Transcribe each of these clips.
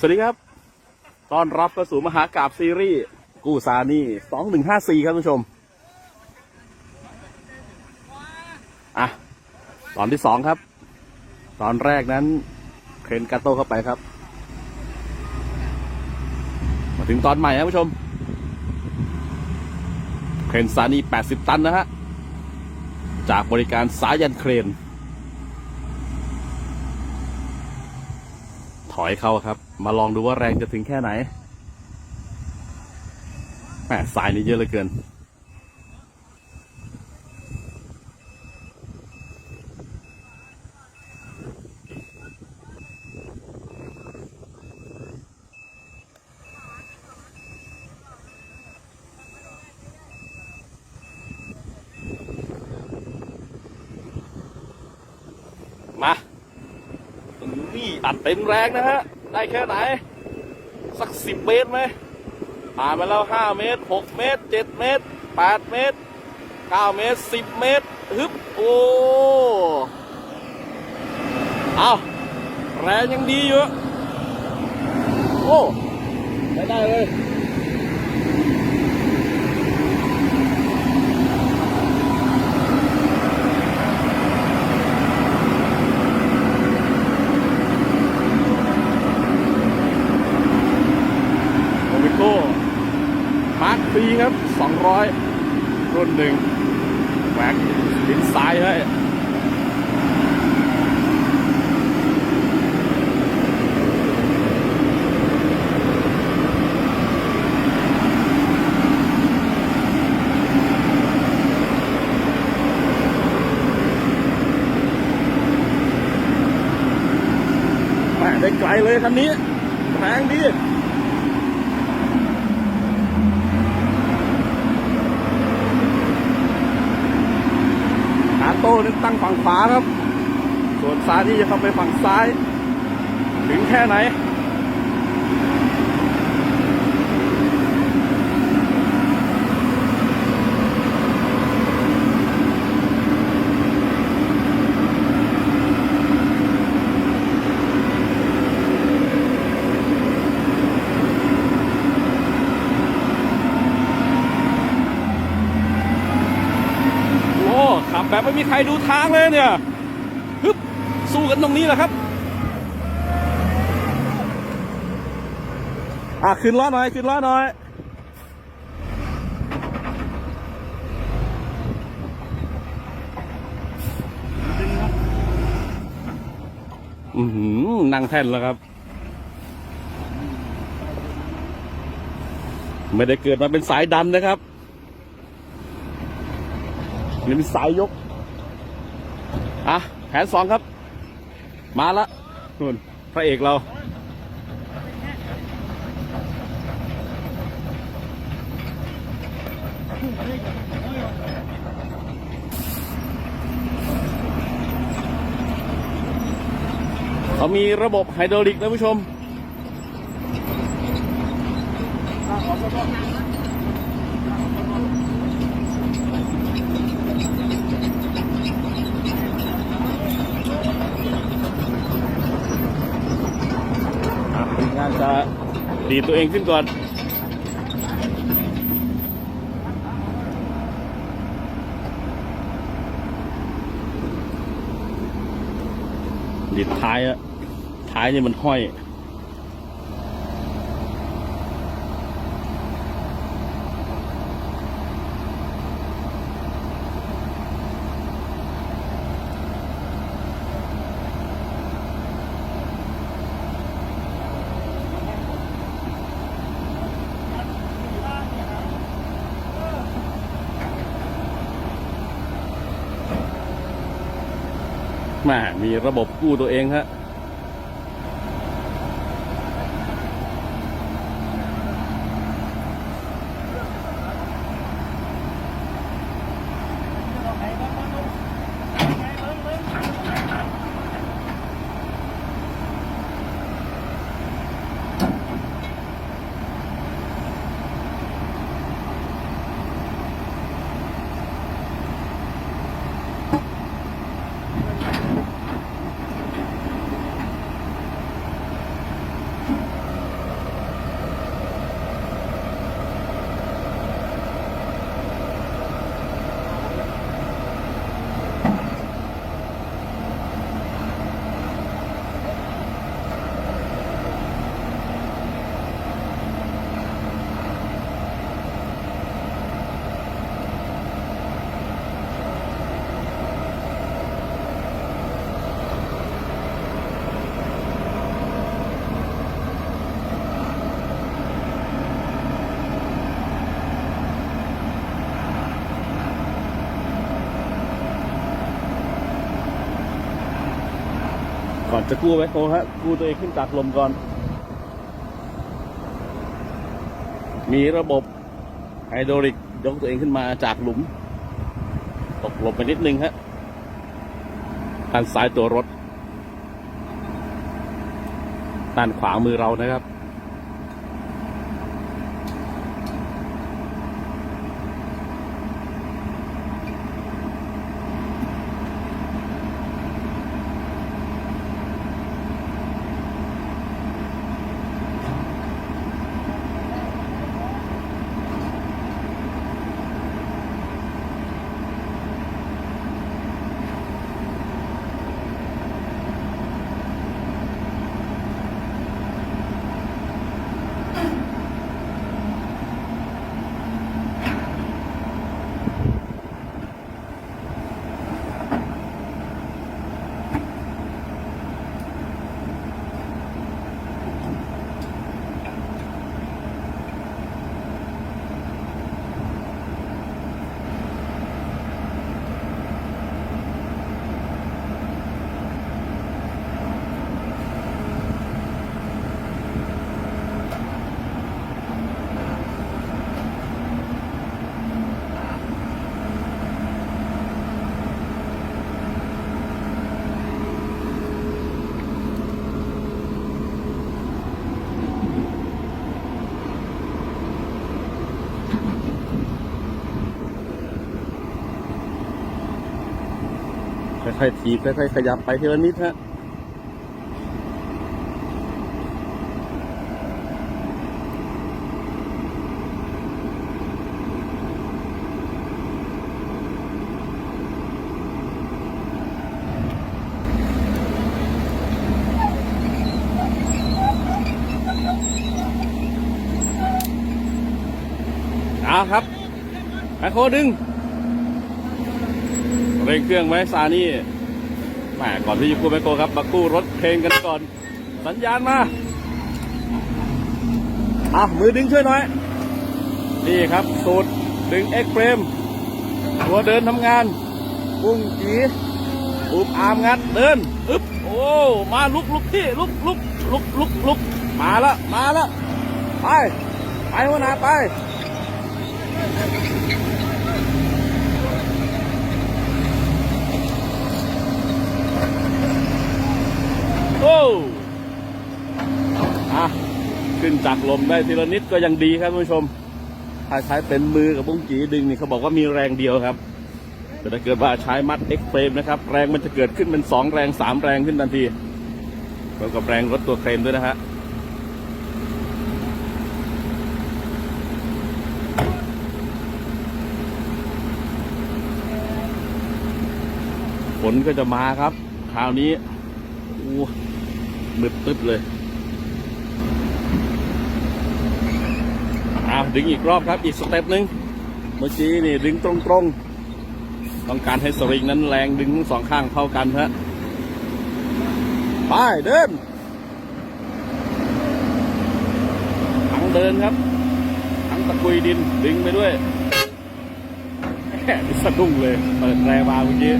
สวัสดีครับ ตอนรับเข้าสู่มหากราบซีรีส์กู้ซานี่สองหนึ่งห้าสี่ครับท่านผู้ชม อะ ตอนที่สองครับ ตอนแรกนั้นเทรนกาโต้เข้าไปครับ มาถึงตอนใหม่ครับผู้ชม เครนซานี80ตันนะฮะ จากบริการสายันเครน ถอยเข้าครับ มาลองดูว่าแรงจะถึงแค่ไหนแหมสายนี้เยอะเหลือเกิน มานี่อัดเต็มแรงนะฮะ ได้แค่ไหน สักสิบเมตรไหมผ่านไปแล้วห้าเมตรหกเมตรเจ็ดเมตรแปดเมตรเก้าเมตรสิบเมตรฮึบโอ้เอาแรงยังดีอยู่โอ้ได้ได้เลย โอมิโก้ ฟรีครับ 200 รุ่นหนึ่งแหวกดินซ้ายให้แหมได้ไกลเลยคันนี้แรงดี คนี่ตั้งฝั่งขวาครับ ส่วนซ้ายที่จะเข้าไปฝั่งซ้าย ถึงแค่ไหน โอ้ขับแบบไม่มีใครดูทางเลยเนี่ยฮึบสู้กันตรงนี้แหละครับ อะขึ้นล้อหน่อยขึ้นล้อหน่อยอือหือนั่งแท่นแล้วครับ ไม่ได้เกิดมาเป็นสายดันนะครับนี่เป็นสายยก อะแผนสองครับ มาละนู่นพระเอกเรา เขามีระบบไฮดรอลิกนะผู้ชม ทีมงานจะดีตัวเองขึ้นก่อนดีดท้ายอะท้ายนี่มันห้อย ม่มีระบบกู้ตัวเองฮะ จะกู้ไหมโคฮะกู้ตัวเองขึ้นจากลมก่อน มีระบบไฮดรอลิกยกตัวเองขึ้นมาจากหลุม ตกหลบไปนิดนึงฮะทางซ้ายตัวรถด้านขวามือเรานะครับ ค่อยๆถีบค่อยๆขยับไปทีละนิดฮะเอาครับแมคโคดึง เร่งเครื่องไว้ซานี่แหมก่อนที่จะกู้แมคโครครับมากู้รถเพลงกันก่อน สัญญาณมาอะมือดึงช่วยหน่อย นี่ครับสูตรดึงเอ็กเฟรมตัวเดินทำงานปุ้งจีอุบอามงัดเดินอึ๊บโอ้มาลุกลุกที่ลุกลุกลุกลุกลุกมาละมาละไป ไปหัวหน้าไป โอ้อะขึ้นจากลมได้ทีละนิดก็ยังดีครับท่านผู้ชมถ้าใช้เป็นมือกับบุ้งจีดึงนี่เขาบอกว่ามีแรงเดียวครับ แต่ถ้าเกิดว่าใช้มัดเอ็กเฟรมนะครับ แรงมันจะเกิดขึ้นเป็นสองแรงสามแรงขึ้นทันทีรวมกับแรงรถตัวเครมด้วยนะฮะฝนก็จะมาครับ คราวนี้โอ้ มืดตึ๊ดเลยอ่าดึงอีกรอบครับอีกสเต็ปหนึ่งเมื่อกี้นี่ดึงตรงๆ ต้องการให้สริงนั้นแรงดึงทั้งสองข้างเท่ากันฮะไปเดินทั้งเดินครับ ทั้งตะกุยดินดึงไปด้วยแหมสะดุ้งเลย เปิดแรงมาเมื่อกี้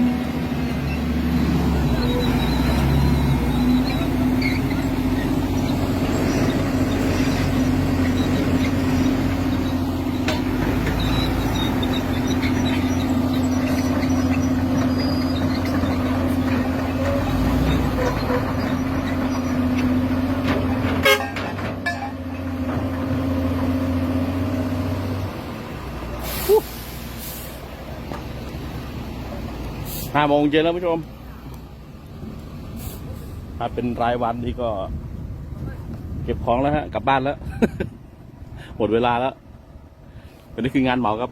ห้าโมงเย็นแล้วผู้ชม ถ้าเป็นรายวันนี่ก็ เก็บของแล้วฮะ กลับบ้านแล้ว หมดเวลาแล้ววันนี้คืองานเหมาครับ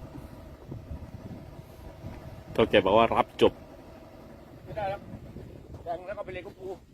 เท่าแกบอกว่ารับจบ ไม่ได้แล้วแดงแล้วก็ไปเลยกับปูครับ